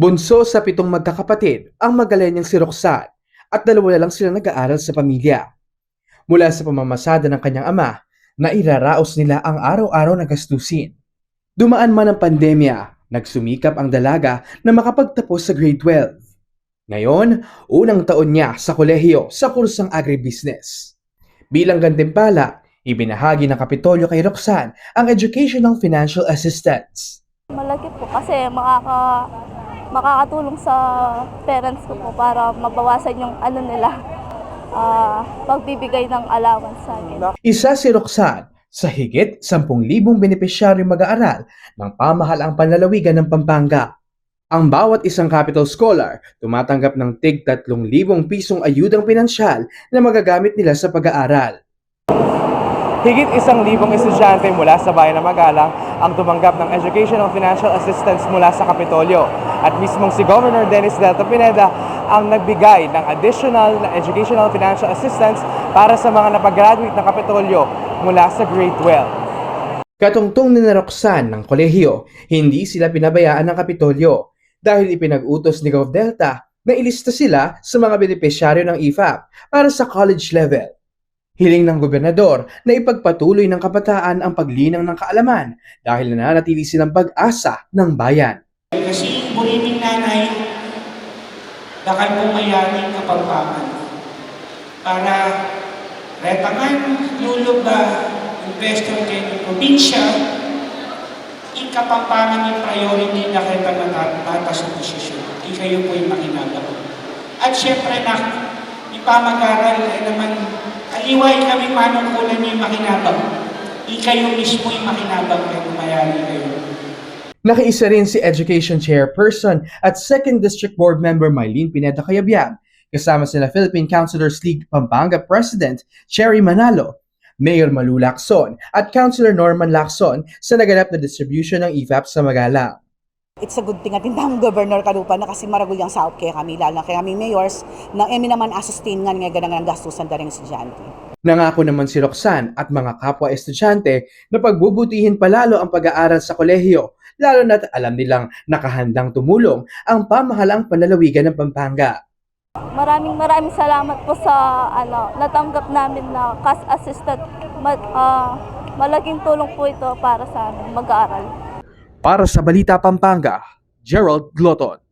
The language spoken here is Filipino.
Bunso sa pitong magkakapatid ang magaling niyang si Roxanne at dalawa na lang sila nag-aaral sa pamilya. Mula sa pamamasada ng kanyang ama, nairaraos nila ang araw-araw na gastusin. Dumaan man ang pandemya, nagsumikap ang dalaga na makapagtapos sa grade 12. Ngayon, unang taon niya sa kolehiyo sa kursang agribusiness. Bilang gantimpala, ibinahagi ng Kapitolyo kay Roxanne ang Educational Financial Assistance. Malaki po kasi makaka, makakatulong sa parents ko po para mabawasan yung ano nila, ah, pagbibigay ng allowance sa akin. Isa si Roxanne sa higit 10,000 benepisyaryo mag-aaral ng pamahalaang panlalawigan ng Pampanga. Ang bawat isang capital scholar tumatanggap ng tig 3,000 pisong ayudang pinansyal na magagamit nila sa pag-aaral. Higit isang libong estudyante mula sa bayan ng Magalang ang tumanggap ng Educational Financial Assistance mula sa Kapitolyo. At mismong si Governor Dennis Delta Pineda ang nagbigay ng additional na Educational Financial Assistance para sa mga napagraduate ng Kapitolyo mula sa grade 12. Katungtong ni Roxanne ng kolehiyo, hindi sila pinabayaan ng Kapitolyo dahil ipinag-utos ni Gov Delta na ilista sila sa mga benepisyaryo ng IFAP para sa college level. Hiling ng gobernador na ipagpatuloy ng kabataan ang paglinang ng kaalaman dahil nananatili silang pag-asa ng bayan. Kasi yung buliming nanay, bakal pumayari kapagpaman. Para retangan luluba, investor kayo ng probinsya, ikapampangan yung priority na kita matata sa posisyon. Di kayo po yung makinabang. At syempre na, ipamag-aral ay naman, aliway kami manungkulan niyo yung makinabang. Di kayo mismo yung makinabang kaya pumayari kayo. Nakiisa rin si Education Chairperson at 2nd District Board Member Mylene Pineda Cayabyab, kasama sila Philippine Councilors League Pampanga President Cherry Manalo, Mayor Malu Lacson at Councilor Norman Lacson sa naganap na distribution ng EFAP sa Magalang. It's a good thing at hindi ang Governor Kalupa na kasi maraguyang saop kaya kami, lalo na kaya kami mayors, na emi naman asustain nga nga ganang gastusan da rin estudyante. Nangako naman si Roxanne at mga kapwa estudyante na pagbubutihin palalo ang pag-aaral sa kolehiyo, lalo na't alam nilang nakahandang tumulong ang pamahalang panlalawigan ng Pampanga. Maraming maraming salamat po sa ano, natanggap namin na cash assistant. Ma, ah, malaking tulong po ito para sa amin mag-aaral. Para sa Balita Pampanga, Gerald Gloton.